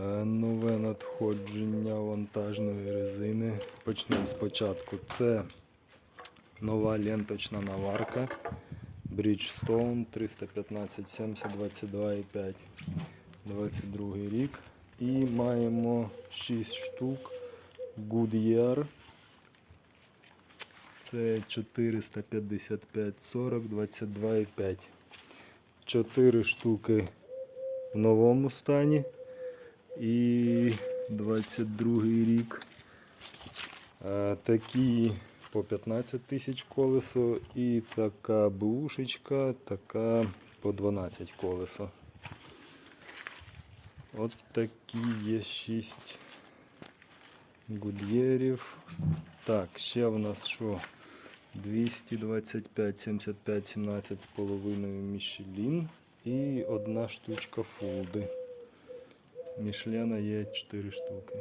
Е, Нове надходження вантажної резини. Почнемо спочатку. Це нова ленточна наварка. Bridgestone 315 70 22,5 22 рік. І маємо 6 штук Goodyear. Це 455 40 22,5. 4 штуки в новому стані. І 22 рік. Такі по 15 тисяч колесо і така бушечка, така по 12 колесо. От такі є 6 гудєрів. Так, ще в нас що? 225, 75, 17 з половиною Мішелін і одна штучка фулди. Мішлена є 4 штуки.